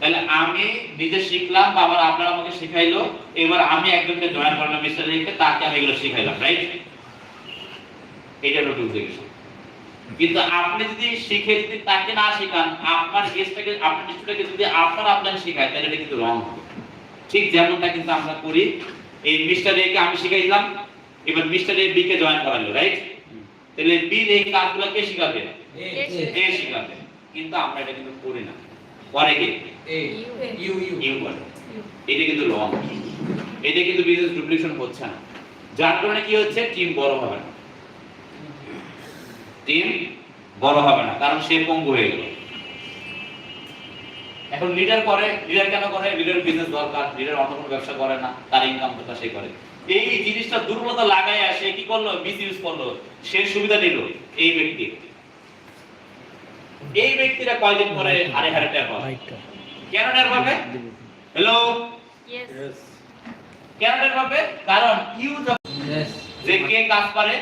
তাহলে আমি নিজে শিখলাম বা আবার আপনারা আমাকে শিখাইলো এবার আমি একজনকে জয়েন করলাম রেখে তাকে আমি এগুলো শিখাইলাম রাইট এটা হলো ডুপ্লিকেশন কিন্তু আপনি যদি শিখে যদি তাকে না শেখান আপনার গেস্টটাকে আপনার স্টুডেন্টকে যদি আপনার আপনার শেখায় তাহলে এটা কিন্তু রং হবে। ঠিক যেমনটা কিন্তু আমরা করি এই মিস্টার এ কে আমি শিখাইলাম এবার মিস্টার এ বি কে জয়েন করালো রাইট তাহলে বি এই কাজগুলো কে শিখাবে? এ শিখাবে। কিন্তু আমরা এটা কিন্তু করি না। করে কি ইউ করে এটা কিন্তু রং এটা কিন্তু বিজনেস ডুপ্লিকেশন হচ্ছে না। যার কারণে কি হচ্ছে? টিম বড় হবে না। টিম বড় হবে না। কারণ সে পঙ্গু হয়ে গেল। এখন লিডার করে লিডার কেন করে? লিডার বিজনেস দরকার। লিডার অন্য কোনো ব্যবসা করে না। তার ইনকাম কথা সে করে। এই জিনিসটা দুর্বলতা লাগায় সে কি করল? মিস ইউজ করল। সে সুবিধা নিল এই ব্যক্তি এই ব্যক্তিরা কয়দিন পরে হারে ট্যাপ হয় কেন হবে হ্যালো কেন কারণ ইউ যে কে কাজ করে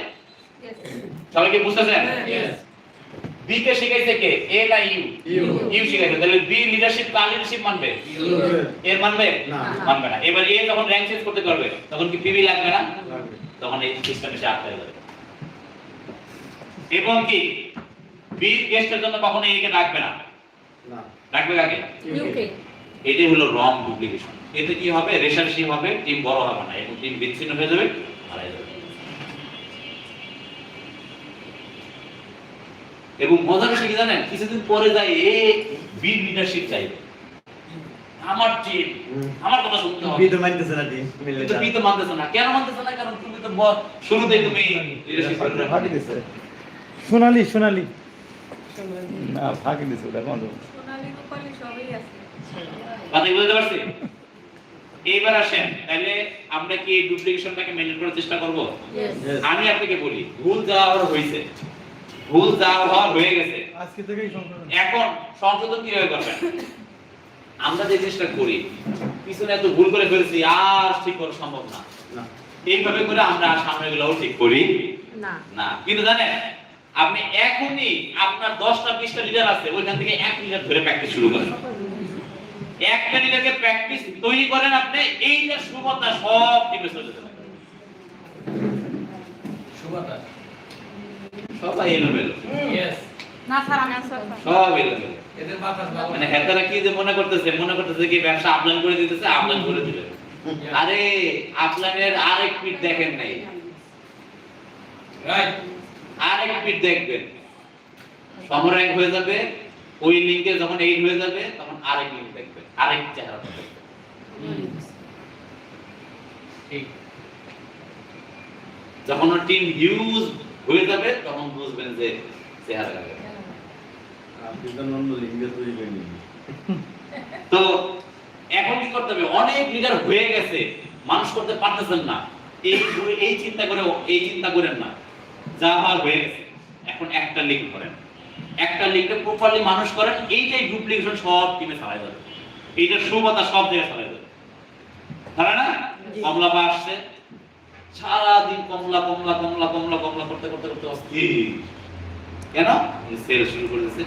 সবাই কি বুঝতেছেন? বি কে শিখাইছে কে? এ না ইউ ইউ শিখাইছে তাহলে বি লিডারশিপ কার লিডারশিপ মানবে? এর মানবে? না। মানবে না। এবার এ যখন র্যাঙ্ক চেঞ্জ করতে পারবে তখন কি পিবি লাগবে না? তখন এই সিস্টেমে সে আটকে যাবে। এবং কি? বি গেস্টের জন্য কখনো এ কে ডাকবে না। ডাকবে কাকে? এটাই হলো রং ডুপ্লিকেশন এতে কি হবে? রেশারেশি হবে টিম বড় হবে না। এবং টিম বিচ্ছিন্ন হয়ে যাবে হারাই যাবে। এবং মজার বিষয় কি জানেন? কিছুদিন পরে যায় এ বি লিডারশিপ চাইবে। আমার টিম আমার কথা শুনতে হবে। কিন্তু বি তো মানতেছে না। কেন মানতেছে না? কারণ তুমি তো ব- শুরুতেই তুমি রাখো। সোনালি সোনালি। না ফাঁকি দিছে ওটা কোন কথা বুঝতে পারছি এইবার আসেন তাহলে আমরা কি ডুপ্লিকেশনটাকে মেনটেন করার চেষ্টা করব? আমি আপনাকে বলি ভুল যা হওয়ার হয়েছে। ভুল যা হওয়ার হয়ে গেছে। আজকে থেকেই সংশোধন। এখন সংশোধন কীভাবে করবেন? আমরা যে জিনিসটা করি পিছনে এত ভুল করে ফেলছি আর ঠিক করা সম্ভব না। এইভাবে করে আমরা সামনে গুলোও ঠিক করি? না। কিন্তু জানেন আপনি এখনই আপনার দশটা বিশটা লিডার আছে ওইখান থেকে এক লিডার ধরে প্র্যাকটিস শুরু করেন। একটা লিডারকে প্র্যাকটিস তৈরি করেন আপনি এইটা সুবতা সব টিমে চলে যাবে। সবাই এলোমেলো। সব এলোমেলো। মানে হেতারা কি যে মনে করতেছে? মনে করতেছে কি ব্যবসা করে দিতেছে করে দিবে। আরে আরেক পিঠ দেখেন নাই। আরেক পিঠ দেখবেন। হয়ে যাবে ওই লিঙ্কে যখন হয়ে যাবে, তখন আরেক লিঙ্ক আরেক চেহারা যখন টিম হিউজ হয়ে যাবে, তখন বুঝবেন যে চেহারা তো এখন কি করতে হবে? অনেক লিডার হয়ে গেছে, মানুষ করতে পারতেছেন না। এই এই চিন্তা করে, এই চিন্তা করেন না। হয়ে গেছে। এখন একটা লিঙ্ক করেন একটা লিঙ্কে প্রপারলি মানুষ করেন এইটাই ডুপ্লিকেশন সব টিমে চালাই যাবে। এইটা সুবতা সব জায়গায় চালাই যাবে। তারা না? কমলা বা আসছে। সারাদিন কমলা কমলা কমলা কমলা কমলা করতে করতে করতে অস্থির। কেন? সেল শুরু করে দিয়েছে।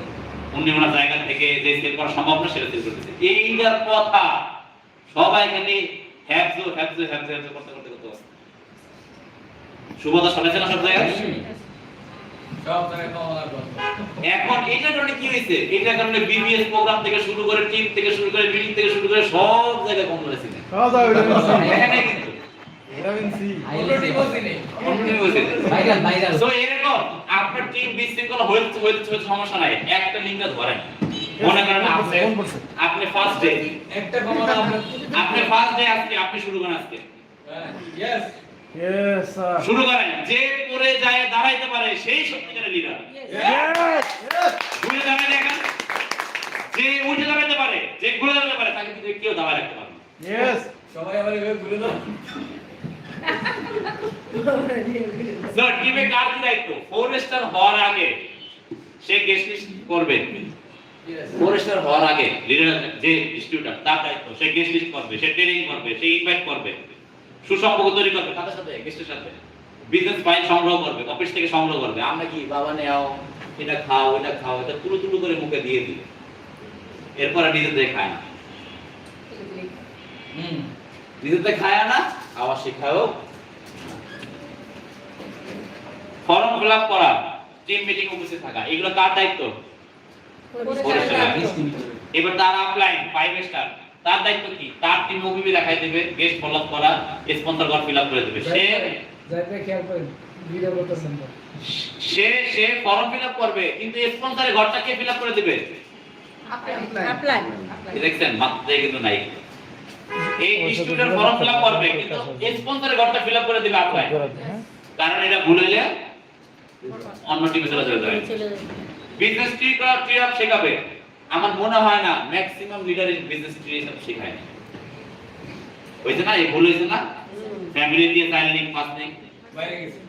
অন্য ওনার জায়গা থেকে যে সেল করা সম্ভব না সেটা সেল করে দিয়েছে। এইটার কথা সবাই খালি হ্যাবজো হ্যাবজো হ্যাবজো হ্যাবজো করতে। সুবতা শুনেছে না সব জায়গায়? এখন এটার কারণে কি হয়েছে? এটার কারণে বিবিএস প্রোগ্রাম থেকে শুরু করে টিম থেকে শুরু করে মিটিং থেকে শুরু করে সব জায়গায় কম আপনার টিম বিশৃঙ্খলা হয়েছে হয়েছে হয়েছে সমস্যা নাই। একটা লিঙ্কটা ধরেন। মনে করেন আপনি আপনি ফার্স্ট ডে আপনি ফার্স্ট ডে আজকে আপনি শুরু করেন আজকে। ইয়েস স্যার শুরু করেন যে পরে যায় দাঁড়াইতে পারে সেই সত্যিকারের লিডার ঘুরে দাঁড়ায় দেখেন যে উঠে দাঁড়াইতে পারে যে ঘুরে দাঁড়াতে পারে তাকে কিন্তু কেউ দাঁড়ায় রাখতে পারে সবাই আবার এভাবে ঘুরে দাও টিমে কার কি দায়িত্ব? ফোর স্টার হওয়ার আগে সে গেস্ট লিস্ট করবে। ফোর স্টার হওয়ার আগে লিডার যে স্টুডেন্ট তার দায়িত্ব সে গেস্ট লিস্ট করবে সে ট্রেনিং করবে সে ইনভাইট করবে। সুসম্পর্ক তৈরি করবে তাদের সাথে গেস্টের সাথে। বিজনেস ফাইল সংগ্রহ করবে অফিস থেকে সংগ্রহ করবে। আমরা কি বাবা নেও এটা খাও এটা খাও এটা তুলু তুলু করে মুখে দিয়ে দিই। এরপর নিজে থেকে খায় না। নিজেতে খায় না আবার শেখাও ফর্ম ফিল আপ করা টিম মিটিং উপস্থিত থাকা এগুলো কার দায়িত্ব? এবার তার আপলাইন ফাইভ স্টার তার দায়িত্ব কি? তার টিম মুভি দেখাই দেবে? গেস্ট ফলোআপ করা স্পন্সর কার্ড ফিল আপ করে দেবে। সে যাইতে খেয়াল করেন ভিডিও করতেছেন সে সে ফর্ম ফিল আপ করবে কিন্তু স্পন্সরের ঘরটা কে ফিল আপ করে দেবে? এই দেখছেন মাত্রাই কিন্তু নাই। এই স্টুডেন্ট ফর্ম ফিল আপ করবে কিন্তু স্পন্সরের ঘরটা ফিল আপ করে দেবে আপলাইন কারণ এটা ভুল হইলে অন্য টিমে চলে যেতে হবে বিজনেস ট্রি করা ট্রি আপ শেখাবে। আমার মনে হয় না ম্যাক্সিমাম লিডার ইন বিজনেস সব শেখায় না হয়েছে না? এই ভুল হয়েছে না? ফ্যামিলি দিয়ে চাইল্ড লিঙ্ক ফার্স্ট লিঙ্ক বাইরে গেছে।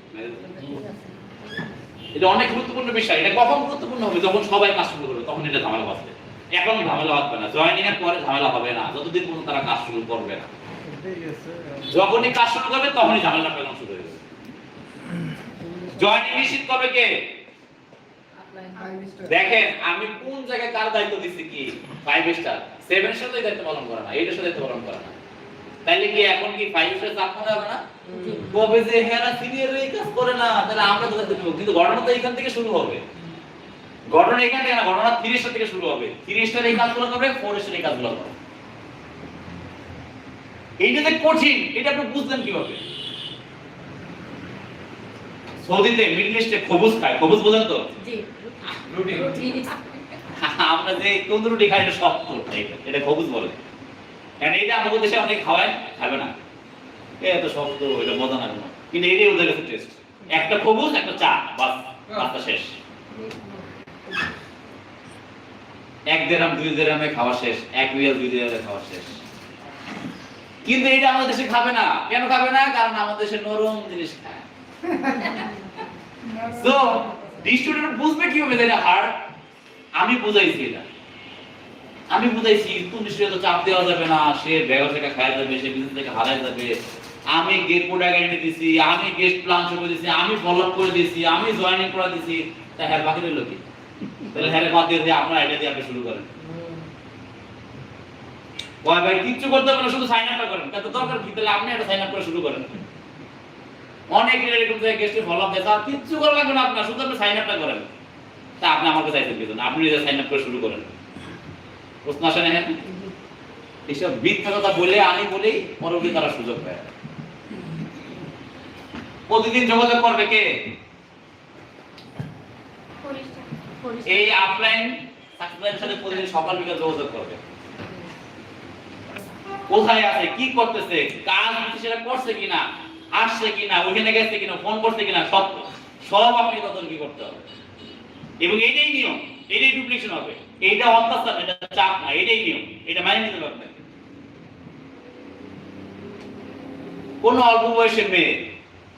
এটা অনেক গুরুত্বপূর্ণ বিষয়। এটা কখন গুরুত্বপূর্ণ হবে? যখন সবাই কাজ শুরু করবে তখন এটা ঝামেলা বাঁচবে এখন ঝামেলা বাঁচবে না। জয়েনিং এর পরে ঝামেলা হবে না। যতদিন পর্যন্ত তারা কাজ শুরু করবে না। যখনই কাজ শুরু করবে তখনই ঝামেলা পেলাম শুরু হয়ে যাবে। জয়েনিং নিশ্চিত করবে কে? দেখেন আমি কোন জায়গায় কার দায়িত্ব দিচ্ছি কি? ফাইভ স্টার সেভেন স্টার দায়িত্ব পালন করে না এইট স্টার দায়িত্ব পালন করে না। তাইলে কি এখন কি ফাইভ স্টার চাপ মনে হবে না? কবে যে হেরা সিনিয়র এই কাজ করে না তাহলে আমরা তো দায়িত্ব নেব কিন্তু ঘটনা তো এখান থেকে শুরু হবে। ঘটনা এখান থেকে না ঘটনা থ্রি স্টার থেকে শুরু হবে। থ্রি স্টার এই কাজগুলো করবে ফোর স্টার এই কাজগুলো করবে। এইটা যে কঠিন এটা আপনি বুঝলেন কীভাবে? সৌদিতে মিডল ইস্টে খবুজ খায়। খবুজ বোঝেন তো? আমরা যে তন্দুরুটি খাই এটা শক্ত এটা খবুজ বলে। কারণ এটা আমাদের দেশে অনেক খাওয়ায় খাবে না। এ এত শক্ত এটা মজা না। কিন্তু এটাই ওদের কাছে টেস্ট একটা খবুজ একটা চা বাস বাসটা শেষ। এক দেড়াম দুই দেড়ামে খাওয়া শেষ। এক রিয়াল দুই রিয়ালে খাওয়া শেষ। কিন্তু এটা আমাদের দেশে খাবে না। কেন খাবে না? কারণ আমাদের দেশে নরম জিনিস খায়। তো স্টুডেন্ট বুঝবে যে এটা হার্ড আমি বুঝাইছি এটা। আমি বুঝাইছি সে চাপ দেওয়া যাবে না, সে যাবে, সে বিজনেস থেকে যাবে। আমি গেট প্রোডাক্ট এনে দিছি, আমি গেস্ট প্ল্যান করে দিছি, আমি ফলো করে দিছি, আমি জয়েনিং করে দিছি। তা হ্যাঁ বাকি রইল কি? তাহলে হ্যাঁ বাদ দিয়ে আপনার আইডিয়া দিয়ে আপনি শুরু করেন। ওই ভাই, কিচ্ছু করতে হবে না, শুধু সাইন আপ করেন। দরকার কি? তাহলে আপনি একটা সাইন আপ করে শুরু করেন। অনেক এরকম থেকে ফলো কিচ্ছু লাগবে না আপনার, শুধু আপনি সাইন আপটা করেন। তা আপনি আমাকে চাইছেন না আপনি নিজে সাইন আপ করে শুরু করেন। প্রশ্ন এইসব বলে আমি বলেই পরবর্তী তারা সুযোগ পায়। প্রতিদিন যোগাযোগ করবে কে? এই আপলাইন সাথে প্রতিদিন সকাল বিকাল যোগাযোগ করবে। কোথায় আছে? কি করতেছে? কাজ সেটা করছে কিনা? আসছে কিনা ওখানে গেছে কিনা ফোন করছে কিনা, সব সব আপনি তদারকি করতে হবে। এবং এটাই নিয়ম, এটাই ডুপ্লিকেশন হবে। এইটা অত্যাচার, এটা চাপ না, এটাই নিয়ম, এটা মাইনে নিতে হবে কোন অল্প বয়সের মেয়ে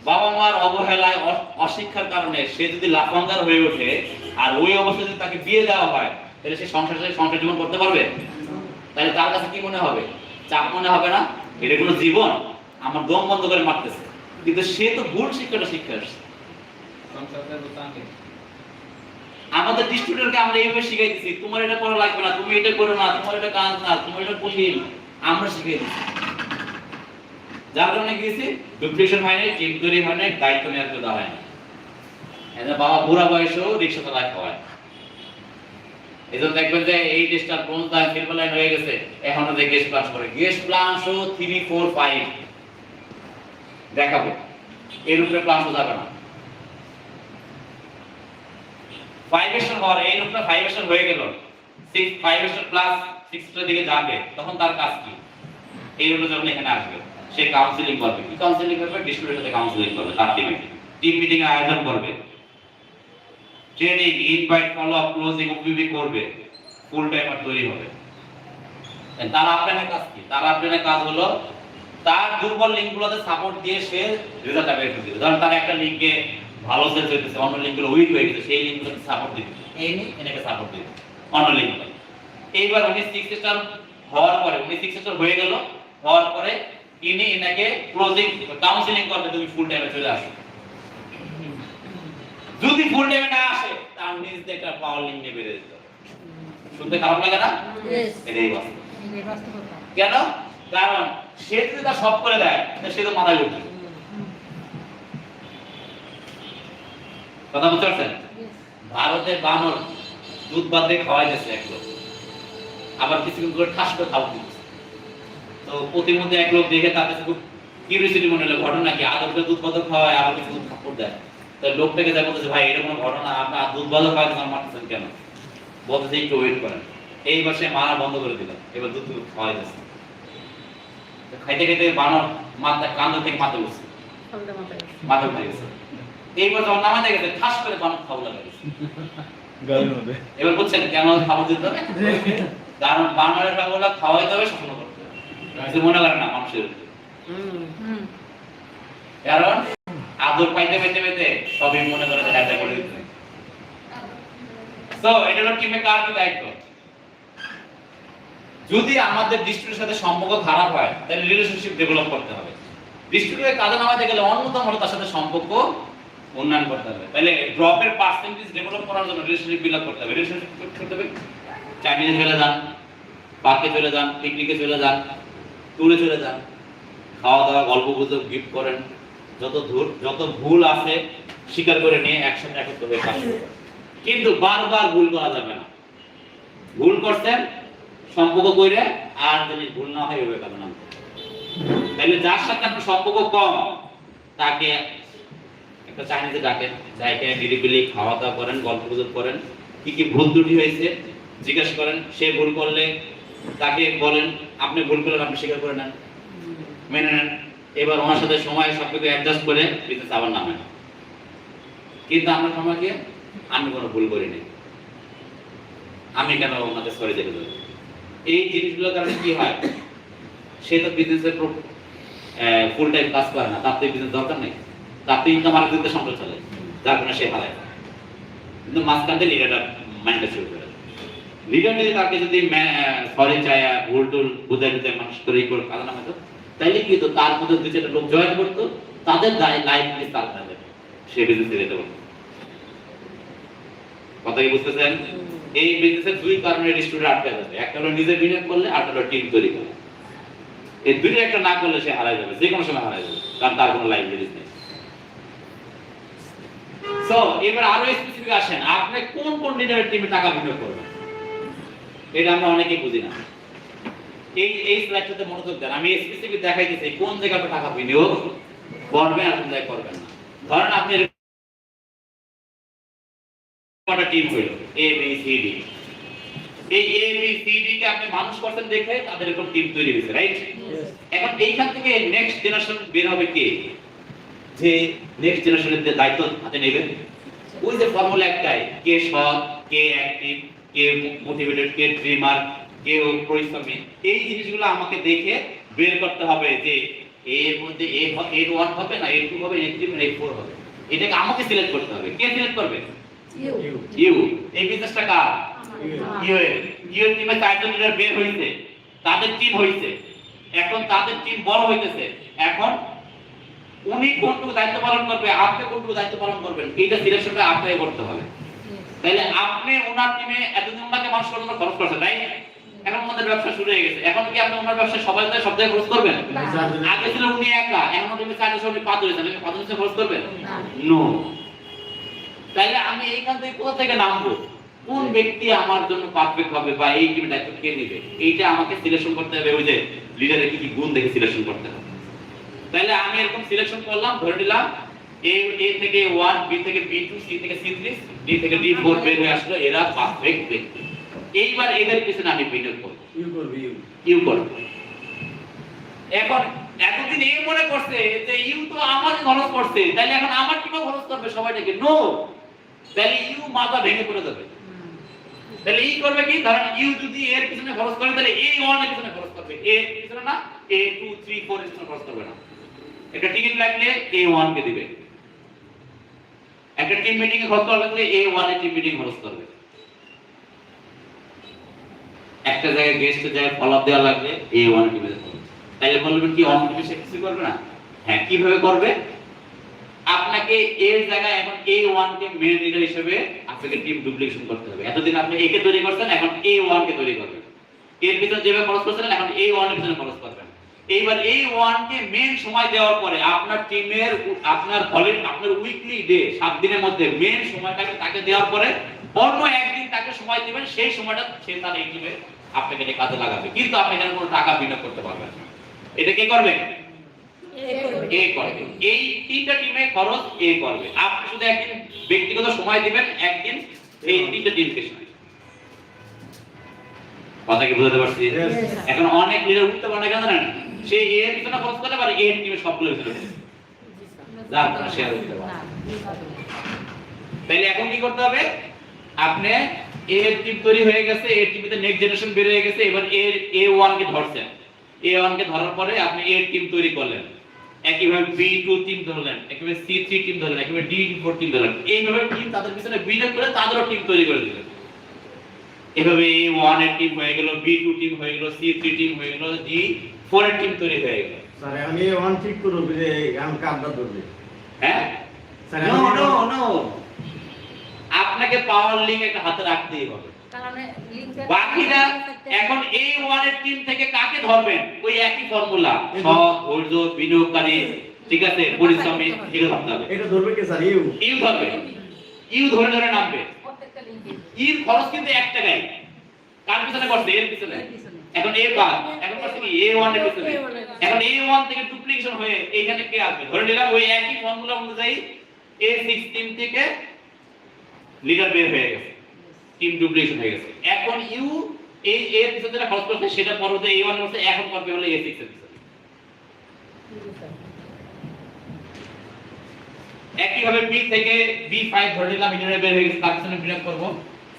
বাবা মার অবহেলায় অশিক্ষার কারণে সে যদি লাফাঙ্গার হয়ে ওঠে আর ওই অবস্থায় যদি তাকে বিয়ে দেওয়া হয়, তাহলে সে সংসার সংসার জীবন করতে পারবে? তাহলে তার কাছে কি মনে হবে? চাপ মনে হবে না? এটা কোনো জীবন? আমার দম বন্ধ করে মারতেছে। কিন্তু সে তো ভুল শিক্ষাটা শিক্ষা আসছে। আমাদের স্টুডেন্টকে আমরা এইভাবে শিখাইতেছি তোমার এটা করা লাগবে না তুমি এটা করো না তোমার এটা কাজ না তোমার এটা কঠিন। আমরা শিখাই দিচ্ছি যার কারণে কি হয়েছে? ডুপ্লিকেশন হয় নাই টিম তৈরি হয় নাই দায়িত্ব নেওয়ার কেউ দেওয়া হয় না এদের বাবা বুড়া বয়সেও রিক্সা চালায় খাওয়ায়। এই জন্য দেখবেন যে এই দেশটার কোন দায় ফিল্ম লাইন হয়ে গেছে। এখন ওদের গেস্ট প্লাস করে। Guest plus three four five দেখাবো। এর উপরে প্লাসও যাবে না। স্টার হওয়ার, এই ফাইভ স্টার হয়ে গেল। Six star plus six star দিকে যাবে, তখন তার কাজ কি? এই লোকটা যখন এখানে আসবে, সে কাউন্সিলিং করবে। কি কাউন্সিলিং করবে? ডিস্ট্রিবিউটের সাথে কাউন্সিলিং করবে তার টিমে টিম মিটিং আয়োজন করবে। Training invite follow up closing OPB করবে। ফুল টাইমার তৈরি হবে। তার আপনার কাজ কি? তার আপনার কাজ হলো তার দুর্বল লিঙ্কগুলোতে সাপোর্ট দিয়ে সে রেজাল্ট বের করে দিবে। ধরেন তার একটা লিঙ্কে ভালো সেলস হইতেছে অন্য লিঙ্কগুলো উইক হয়ে গেছে সেই লিঙ্কগুলোতে সাপোর্ট দিবে। এই এনাকে সাপোর্ট দিবে অন্য লিঙ্কগুলো। এইবার উনি সিক্স স্টার হওয়ার পরে উনি সিক্স স্টার হয়ে গেল হওয়ার পরে ইনি এনাকে ক্লোজিং কাউন্সিলিং করবে তুমি ফুল টাইমে চলে আসো। যদি ফুল টাইমে না আসে তার নিজ দিয়ে একটা পাওয়ার লিঙ্ক নিয়ে বেরিয়ে যেতে হবে। শুনতে খারাপ লাগে না? এটাই বাস্তব। কেন? কারণ সে যদি তা সব করে দেয় সে তো মাথায় উঠবে কথা বুঝতে পারছেন? ভারতের বানর দুধ বাদ দিয়ে খাওয়াই যাচ্ছে এক লোক। আবার কিছুক্ষণ করে ঠাস করে খাওয়া দিচ্ছে তো প্রতিমধ্যে এক লোক দেখে তার খুব কিউরিয়াসিটি মনে হলো, ঘটনা কি? আদর করে দুধ বদল খাওয়ায়, আবার কিছু দুধ কাপড় দেয়? তো লোকটাকে যা বলতেছে, ভাই এটা কোনো ঘটনা আপনার দুধ বদল খাওয়াই তোমার মারতেছেন কেন? বলতেছে, একটু ওয়েট করেন। এইবার সে মারা বন্ধ করে দিল, এবার দুধ খাওয়াই তো খাইতে খাইতে বানর মাথা কান্দ থেকে মাথা উঠছে। মাথা উঠে গেছে। এইবার যখন নামাতে গেছে ঠাস করে বানর খাওয়া লাগে এবার বুঝছেন কেন খাবার দিতে হবে? কারণ বানরের খাবারগুলো খাওয়াইতে হবে স্বপ্ন করতে হবে। মনে করে না মানুষের কারণ আদর পাইতে পাইতে পাইতে সবই মনে করে যে করে দিতে তো এটা হলো টিমে কার দায়িত্ব? যদি আমাদের ডিস্ট্রিক্টের সাথে সম্পর্ক খারাপ হয়, তাহলে রিলেশনশিপ ডেভেলপ করতে হবে। ডিস্ট্রিক্টের কাজে নামাতে গেলে অন্যতম হলো তার সাথে সম্পর্ক উন্নয়ন করতে হবে। তাহলে ড্রপের পার্সেন্টেজ ডেভেলপ করার জন্য রিলেশনশিপ বিল্ড করতে হবে। রিলেশনশিপ করতে হবে। চাইনিজে চলে যান পার্কে চলে যান পিকনিকে চলে যান ট্যুরে চলে যান, খাওয়া দাওয়া, গল্প গুজব গিফট করেন। যত ধূর, যত ভুল আছে, স্বীকার করে নিয়ে একসাথে একত্র হয়ে কাজ। কিন্তু বারবার ভুল করা যাবে না। ভুল করছেন সম্পর্ক করে আর যদি ভুল না হয় ওইভাবে কাজে তাহলে যার সাথে আপনার সম্পর্ক কম, তাকে একটা চাইনিজে ডাকেন যাইকে নিরিবিলি খাওয়া দাওয়া করেন গল্প গুজব করেন, কি কি ভুল ত্রুটি হয়েছে জিজ্ঞেস করেন, সে ভুল করলে তাকে বলেন, আপনি ভুল করলেন, আপনি স্বীকার করে নেন, মেনে নেন। এবার ওনার সাথে সময় সব কিছু অ্যাডজাস্ট করে বিজনেস আবার নামেন। কিন্তু আমরা সময়কে আমি কোনো ভুল করিনি। আমি কেন ওনাকে সরি দেখে দেবো এই জিনিসগুলোর কারণে কি হয়? সে তো বিজনেসের ফুল টাইম কাজ করে না, তার তো বিজনেস দরকার নেই। তার তো ইনকাম আর দিতে সংসার চলে, যার কারণে সে হারায়। কিন্তু মাঝখান লিডারটা মাইন্ডটা শুরু করে লিডার যদি তাকে যদি সরি চায়, ভুল টুল বুঝাই দিতে, মানুষ করে এই করে কাজে নামাতো তাইলে কি হতো? তার মধ্যে দু চারটা লোক জয়েন করতো, তাদের লাইফ স্টার্ট হয়ে যেত সে বিজনেসে যেতে পারতো। কথা কি বুঝতেছেন? এই বিজনেসের দুই কারণে স্টুডেন্ট আটকে যাবে। একটা হলো নিজে বিনিয়োগ করলে আর হলো টিম তৈরি করলে। এই দুইটা একটা না করলে সে হারাই যাবে যে কোনো সময় হারাই যাবে, কারণ তার কোনো বিজনেস নেই। সো এবার আরও স্পেসিফিক আসেন, আপনি কোন কোন লিডারের টিমে টাকা বিনিয়োগ করবেন? এটা আমরা অনেকেই বুঝি না। এই এই স্লাইডটাতে মনোযোগ দেন। আমি স্পেসিফিক দেখাই দিচ্ছি কোন জায়গায় টাকা বিনিয়োগ করবেন আর কোন জায়গায় করবেন না। ধরেন আপনি কটা টিম হইল? এ বি সি ডি এই এ বি সি ডি কে আপনি মানুষ করতেন দেখে তাদের এরকম টিম তৈরি হয়েছে রাইট এখন এইখান থেকে নেক্সট জেনারেশন বের হবে কে? যে নেক্সট জেনারেশনের যে দায়িত্ব হাতে নেবে? ওই যে ফর্মুলা একটাই কে সৎ কে অ্যাক্টিভ কে মোটিভেটেড কে ড্রিমার কে পরিশ্রমী। এই জিনিসগুলো আমাকে দেখে বের করতে হবে যে এর মধ্যে এ এ ওয়ান হবে না এ টু হবে এ থ্রি হবে এ ফোর হবে। এটাকে আমাকে সিলেক্ট করতে হবে। কে সিলেক্ট করবে? ইউ। এই বিজনেসটা কার? ইউ। এর। ইউ এর টিমে চারজন লিডার বের হইছে। তাদের টিম হইছে। এখন তাদের টিম বড় হইতেছে। এখন উনি কোনটুকু দায়িত্ব পালন করবে আপনি কোনটুকু দায়িত্ব পালন করবেন এইটা সিলেকশনটা আপনাকে করতে হবে। তাইলে আপনি ওনার টিমে এতদিন ওনাকে মানুষ করার জন্য খরচ করছেন তাই? এখন আমাদের ব্যবসা শুরু হয়ে গেছে। এখন কি আপনি ওনার ব্যবসা সবাই তো সব জায়গায় খরচ করবেন? আগে ছিল উনি একা এখন উনি চারজন উনি পাঁচ হয়েছেন আপনি পাঁচ হয়েছে খরচ করবেন? নো। তাইলে আমি এইখান থেকে কোথা থেকে নামবো? কোন ব্যক্তি আমার জন্য পারফেক্ট হবে বা এই টিমের দায়িত্ব কে নেবে? এইটা আমাকে সিলেকশন করতে হবে। ওই যে লিডারের কি কি গুণ দেখে সিলেকশন করতে হবে। তাহলে আমি এরকম সিলেকশন করলাম ধরে নিলাম এ এ থেকে ওয়ান বি থেকে বি টু সি থেকে সি থ্রি ডি থেকে ডি ফোর বের হয়ে আসলো এরা পারফেক্ট ব্যক্তি। এইবার এদের পিছনে আমি বিনিয়োগ করব। ইউ করবি এখন এতদিন এ মনে করছে যে ইউ তো আমার খরচ করছে। তাহলে এখন আমার টিমও খরচ করবে সবাইটাকে নো তাহলে ইউ মাথা ভেঙে পড়ে যাবে। তাহলে ই করবে কি? ধরেন ইউ যদি এর পিছনে খরচ করে, তাহলে এ ওয়ানের পিছনে খরচ করবে। এ পিছনে না, এ টু, থ্রি, ফোর এর পিছনে খরচ করবে না। একটা টিকিট লাগলে এ ওয়ান কে দিবে। একটা টিম মিটিং এ খরচ করা লাগলে এ ওয়ানের টিম মিটিং খরচ করবে। একটা জায়গায় গেস্টের জায়গায় ফলো দেওয়া লাগলে এ ওয়ান টিমে তাইলে বলবেন কি অন্য কিছু করবে না? হ্যাঁ কীভাবে করবে? আপনাকে এর জায়গায় এখন এ ওয়ান কে মেন লিডার হিসেবে আপনাকে টিম ডুপ্লিকেশন করতে হবে। এতদিন আপনি এ কে তৈরি করছেন, এখন এ ওয়ান কে তৈরি করবেন। এর পিছনে যেভাবে খরচ করছেন, এখন এ ওয়ানের পিছনে খরচ করবেন। এইবার এই ওয়ানকে মেন সময় দেওয়ার পরে আপনার টিমের আপনার দলের, আপনার উইকলি ডে সাত দিনের মধ্যে মেন সময়টাকে তাকে দেওয়ার পরে অন্য একদিন তাকে সময় দিবেন, সেই সময়টা সে তার এই টিমে আপনাকে কাজে লাগাবে। কিন্তু আপনি এখানে কোনো টাকা বিনিয়োগ করতে পারবেন এটা কে করবে? এ করবে। এই তিনটা টিমে খরচ এ করবে। আপনি শুধু একদিন ব্যক্তিগত সময় দিবেন একদিন এই তিনটা টিমকে সময়। কথা কি বুঝতে পারছি? এখন অনেক লিডার উঠতে পারে না কেন জানেন? সে এর পিছনে খরচ করতে পারে এর টিমে সবগুলো ভিতরে শেয়ার তাইলে এখন কি করতে হবে? আপনি এর টিম তৈরি হয়ে গেছে এর টিমে নেক্সট জেনারেশন বের হয়ে গেছে এবার এর এ ওয়ান কে ধরছেন। এ ওয়ান কে ধরার পরে আপনি এর টিম তৈরি করলেন। একইভাবে বি টু টিম ধরলেন একইভাবে সি থ্রি টিম ধরলেন একইভাবে ডি ফোর টিম ধরলেন। এইভাবে টিম তাদের পিছনে বিনিয়োগ করে তাদেরও টিম তৈরি করে দিলেন। এভাবে এ ওয়ানের টিম হয়ে গেল বি টু টিম হয়ে গেল সি থ্রি টিম হয়ে গেল ডি ফোর এর টিম তৈরি হয়ে গেল। স্যার এখন এই ওয়ান ঠিক করব যে এখন কাপটা ধরবে। হ্যাঁ? স্যার নো নো নো আপনাকে পাওয়ার লিঙ্ক একটা হাতে রাখতেই হবে। বাকিরা এখন এই ওয়ানের টিম থেকে কাকে ধরবেন? ওই একই ফর্মুলা সৎ ধৈর্য বিনিয়োগকারী ঠিক আছে? পরিশ্রমী এগুলো ভাবতে হবে। এটা ধরবে কে স্যার? ইউ। ইউ ধরবে। ইউ ধরে ধরে নামবে। ইর খরচ কিন্তু এক টাকাই কার পিছনে করছে এর পিছনে। এখন এ বাদ। এখন করছে কি? এ ওয়ানের পিছনে। এখন এ ওয়ান থেকে ডুপ্লিকেশন হয়ে এখানে কে আসবে? ধরে নিলাম ওই একই ফর্মুলা অনুযায়ী এ সিক্স টিম থেকে লিডার বের হয়ে গেছে। টিম ডুপ্লিকেশন হয়ে গেছে। এখন ইউ এই এর পিছনে যেটা খরচ করছে সেটা পরবর্তী এ ওয়ান করছে এখন করবে হলো এ সিক্স এর পিছনে একইভাবে বি থেকে বি ফাইভ ধরে নিলাম লিডার বের হয়ে গেছে তার পিছনে বিনিয়োগ করব।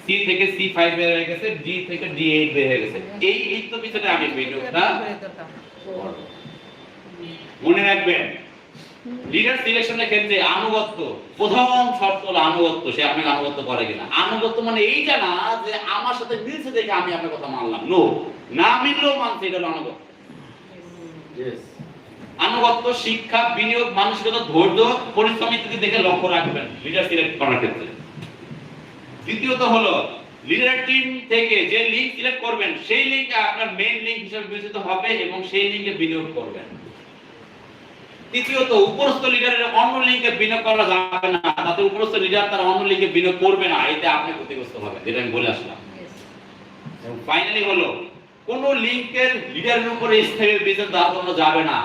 সি থেকে সি ফাইভ বের হয়ে গেছে ডি থেকে ডি এইট বের হয়ে গেছে। এই এই তো পিছনে আমি বিনিয়োগটা মনে রাখবেন লিডার সিলেকশনের ক্ষেত্রে আনুগত্য প্রথম শর্ত হলো আনুগত্য সে আপনাকে আনুগত্য করে কিনা। আনুগত্য মানে এইটা না যে আমার সাথে মিলছে দেখে আমি আপনার কথা মানলাম। নো না মিললেও মানছে এটা হলো আনুগত্য। আনুগত্য শিক্ষা বিনিয়োগ মানসিকতা ধৈর্য পরিশ্রম ইত্যাদি দেখে লক্ষ্য রাখবেন লিডার সিলেক্ট করার ক্ষেত্রে। দ্বিতীয়ত হলো লিডার টিম থেকে যে লিঙ্ক সিলেক্ট করবেন সেই লিঙ্কটা আপনার মেইন লিঙ্ক হিসেবে বিবেচিত হবে এবং সেই লিঙ্কে বিনিয়োগ করবেন। তৃতীয়ত উপরস্থ লিডারের অন্য লিঙ্কে বিনিয়োগ করা যাবে না। তাতে উপরস্থ লিডার তার অন্য লিঙ্কে বিনিয়োগ করবে না। এতে আপনি ক্ষতিগ্রস্ত হবেন যেটা আমি বলে আসলাম। এবং ফাইনালি হলো কোন লিঙ্কের লিডারের উপরে স্থায়ী বিজনেস দাঁড় করানো যাবে না।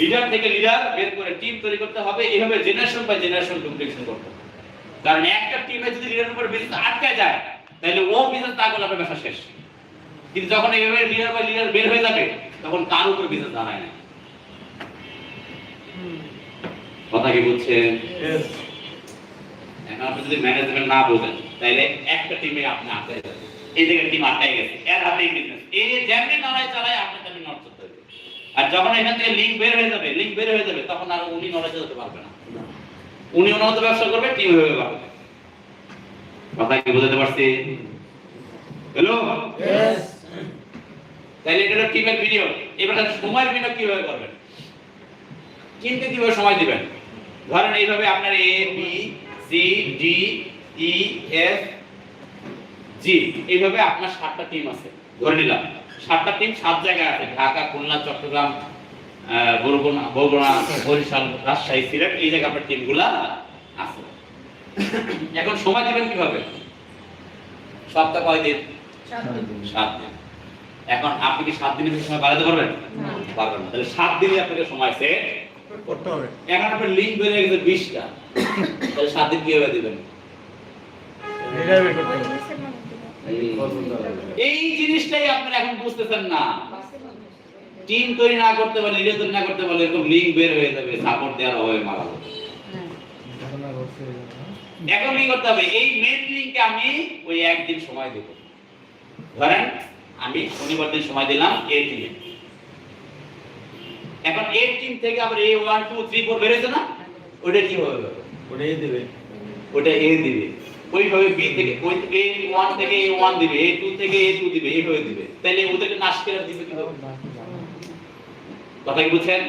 লিডার থেকে লিডার বের করে টিম তৈরি করতে হবে। এভাবে জেনারেশন বাই জেনারেশন ডুপ্লিকেশন করতে হবে। কারণ একটা টিমে যদি লিডারের উপর বিজনেস আটকে যায় তাহলে ও বিজনেস তা করলে আপনার ব্যবসা শেষ। কিন্তু যখন এইভাবে লিডার বাই লিডার বের হয়ে যাবে তখন কার উপর বিজনেস দাঁড়ায় না কথা কি বুঝছেন? এখন আপনি যদি ম্যানেজমেন্ট না বোঝেন তাহলে একটা টিমে আপনি আটকে যাবেন এই জায়গায় টিম আটকে গেছে। এর হাতেই বিজনেস এই যেমনি নড়াই চালায় আপনার তেমনি নড় করতে হবে। আর যখন এখান থেকে লিঙ্ক বের হয়ে যাবে লিঙ্ক বের হয়ে যাবে তখন আর উনি নড়াই চালাতে পারবে না। উনি উন্নত ব্যবসা করবে টিম হয়ে পারবে কথা কি বুঝতে পারছি? হ্যালো তাহলে এটা হলো টিমের বিনিয়োগ এবার সময়ের বিনিয়োগ কীভাবে করবেন? কিনতে কীভাবে সময় দিবেন। ধরেন এইভাবে আপনার A B C D E F G এইভাবে আপনার সাতটা টিম আছে। ধরে নিলাম সাতটা টিম সাত জায়গায় আছে। ঢাকা খুলনা চট্টগ্রাম বরগুনা বরগুনা বরিশাল রাজশাহী সিলেট এই জায়গায় আপনার টিমগুলা আছে। এখন সময় দিবেন কীভাবে? সপ্তাহ কয় দিন? সাত দিন। এখন আপনি কি সাত দিনের সময় বাড়াতে পারবেন? পারবেন না। তাহলে সাত দিনে আপনাকে সময় সেট করতে হবে। লিঙ্ক বেড়ে গেছে বিশটা। তাহলে সাত দিন কীভাবে দিবেন? বের এই জিনিসটাই আপনারা এখন বুঝতেছেন না। টিম তৈরি না করতে পারলে না করতে পারলে এরকম লিঙ্ক বের হয়ে যাবে সাপোর্ট দেওয়ার অভাবে মারা। এখন কি করতে হবে? এই মেন লিঙ্কে আমি ওই একদিন সময় দেব। ধরেন আমি শনিবার দিন সময় দিলাম এ টিমে এখন এ টিম থেকে আবার A one two three four বেরোছে না? ওইটা কি হবে? ওটাই দেবে। ওটা এ দিবে। ওইভাবে বি থেকে ওই এ ওয়ান থেকে এ ওয়ান দিবে এ টু থেকে এ টু দিবে এইভাবে দিবে। তাহলে ওদেরকে নাশ করে দিবে কীভাবে কথা কি বুঝছেন?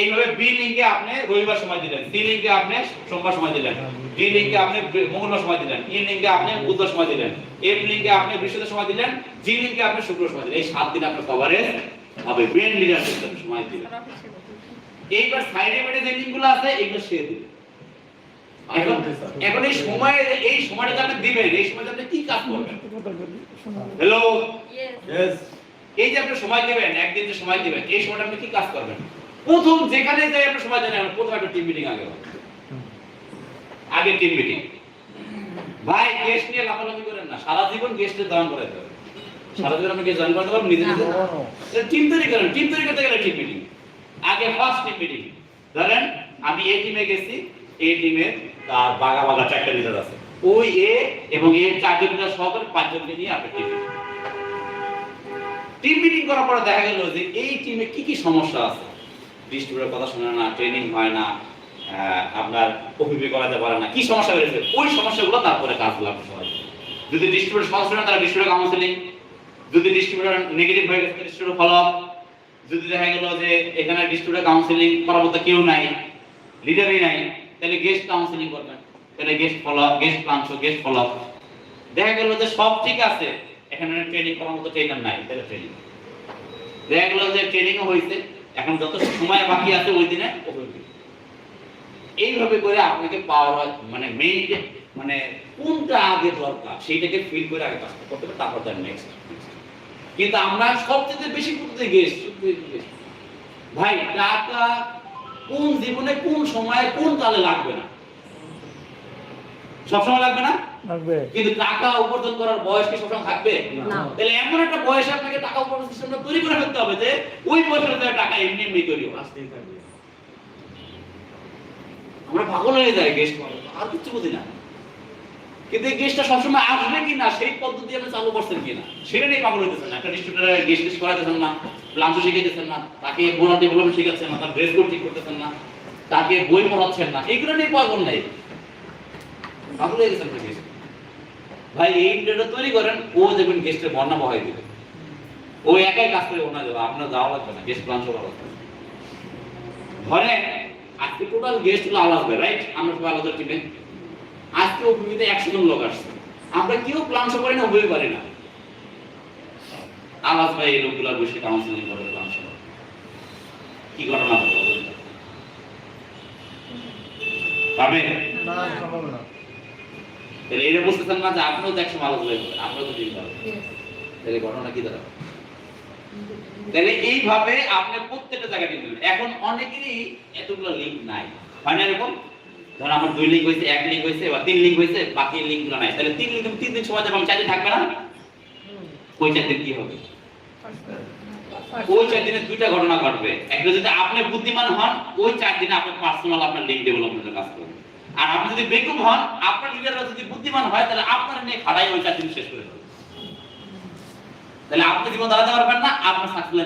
এইভাবে বি লিঙ্কে আপনি রবিবার সময় দিলেন সি লিঙ্কে আপনি সোমবার সময় দিলেন ডি লিঙ্কে আপনি মঙ্গলবার সময় দিলেন ই লিঙ্কে আপনি বুধবার সময় দিলেন এফ লিঙ্কে আপনি বৃহস্পতিবার সময় দিলেন জি লিঙ্কে আপনি শুক্রবার সময় দিলেন। এই সাত দিন আপনার কভারেজ হবে। ব্রেন লিডার সিস্টেম সময় দিবে। এইবার সাইডে বেডে যে লিঙ্কগুলো আছে এগুলো সে দিবে। এখন এখন এই সময় এই সময়টা আপনি দিবেন এই সময়টা আপনি কি কাজ করবেন? হ্যালো. এই যে আপনি সময় দিবেন একদিন যে সময় দিবেন এই সময়টা আপনি কি কাজ করবেন? প্রথম যেখানে যাই আপনি সময় দেন প্রথম একটা টিম মিটিং আগে আগে টিম মিটিং ভাই গেস্ট নিয়ে লাফালাফি করেন না সারা জীবন গেস্টের দান করে হবে সারা জীবন আপনি জয়েন করতে পারবেন নিজে নিজে? টিম তৈরি করেন টিম তৈরি করতে গেলে টিম মিটিং আগে ফার্স্ট টিম মিটিং ধরেন আমি এই টিমে গেছি এই টিমে তার বাগা বাগা চারটা লিডার আছে। ওই এ এবং এর চারজন লিডার সহকারে পাঁচজনকে নিয়ে আপনি টিম টিম মিটিং করার পরে দেখা গেল যে এই টিমে কি কি সমস্যা আছে? ডিস্ট্রিবিউটার কথা শোনে না ট্রেনিং হয় না আপনার ওপিপি করাতে পারে না কি সমস্যা বেড়েছে? ওই সমস্যাগুলো তারপরে কাজগুলো আপনি সবাই যদি ডিস্ট্রিবিউটার সমস্যা না তারা ডিস্ট্রিবিউটার কাউন্সিলিং যদি ডিস্ট্রিবিউটার নেগেটিভ হয়ে গেছে ডিস্ট্রিবিউটার ফলো আপ যদি দেখা গেল যে এখানে ডিস্ট্রিবিউটার কাউন্সিলিং করার মতো কেউ নাই লিডারই নাই, তাহলে গেস্ট কাউন্সিলিং করবেন। তাহলে guest follow up guest plan guest follow up দেখা গেল যে সব ঠিক আছে, এখানে ট্রেনিং করার মতো ট্রেনার নাই, তাহলে ট্রেনিং দেখা গেল যে ট্রেনিংও হয়েছে, এখন যত সময় বাকি আছে ওই দিনে এইভাবে করে আপনাকে পাওয়ার হয় মানে মেইন মানে কোনটা আগে দরকার, সেইটাকে ফিল করে আগে কাজ করতে হবে, তারপর তার নেক্সট কিন্তু আমরা সবচেয়ে বেশি করতে গেছি ভাই টাকা কোন জীবনে কোন সময়ে কোন কালে লাগবে না? সবসময় লাগবে না? লাগবে। কিন্তু টাকা উপার্জন করার বয়স কি সবসময় থাকবে? তাহলে এমন একটা বয়সে আপনাকে টাকা উপার্জন সিস্টেমটা তৈরি করে ফেলতে হবে যে ওই বয়সের টাকা এমনি এমনি তৈরি হবে। আসতেই থাকবে। আমরা পাগল হয়ে যাই গেস্ট আর কিছু বুঝি না। কিন্তু এই গেস্টটা সবসময় আসবে কি না, সেই পদ্ধতি আপনি চালু করছেন কিনা সেটা নিয়ে পাগল হইতেছেন একটা ডিস্ট্রিবিউটার গেস্ট লিস্ট করাতেছেন না লাঞ্চ শিখাইতেছেন না, তাকে বোনার ডেভেলপমেন্ট শিখাচ্ছেন না, তার ড্রেস কোড ঠিক করতেছেন না, তাকে বই পড়াচ্ছেন না, এগুলো নিয়ে পাগল নাই। পাগল হয়ে গেছেন ভাই, এই ইন্টারটা তৈরি করেন, ও দেখবেন গেস্টের বর্ণা বহাই দিবে। ও একাই কাজ করে ওনা দেবে, আপনার যাওয়া লাগবে না গেস্ট প্লান করা লাগবে ধরেন, আজকে টোটাল গেস্টগুলো আলাদা রাইট আমরা সবাই আলাদা টিমে আজকে অভিমিতে একশো জন লোক আসছে। আমরা কেউ প্লান শো করি না হয়ে পারি না। আলাস ভাই এই লোকগুলো বসে কাউন্সিলিং করে প্লান শো কি ঘটনা তো? পাবে? না সম্ভব না। তাহলে এটা বুঝতেছেন না যে আপনিও তো একসময় আলাদা হয়ে যাবেন আপনিও তো দিন পাবেন। তাহলে ঘটনা কি দাঁড়াবে তাহলে এইভাবে আপনি প্রত্যেকটা জায়গায় এখন অনেকেরই এতগুলো লিঙ্ক নাই। হয় না এরকম? ধর আমার দুই লিঙ্ক হয়েছে এক লিঙ্ক হয়েছে বা তিন লিঙ্ক হয়েছে বাকি লিঙ্কগুলো নাই। তাহলে তিন লিঙ্ক তিন দিন সময় যাবে চার দিন থাকবে না? ওই চার কি হবে? ওই চার দিনে দুইটা ঘটনা ঘটবে। একটা যদি আপনি বুদ্ধিমান হন, ওই চার দিনে আপনার পার্সোনাল আপনার লিঙ্ক ডেভেলপমেন্টের কাজ করবে। আর আপনি যদি বেকুব হন, আপনার লিডাররা যদি বুদ্ধিমান হয়, তাহলে আপনার নিয়ে খাড়াই ওই চার দিন শেষ করে দেবে। তাহলে আপনি জীবন দাঁড়াতে পারবেন না, আপনার সাকসেস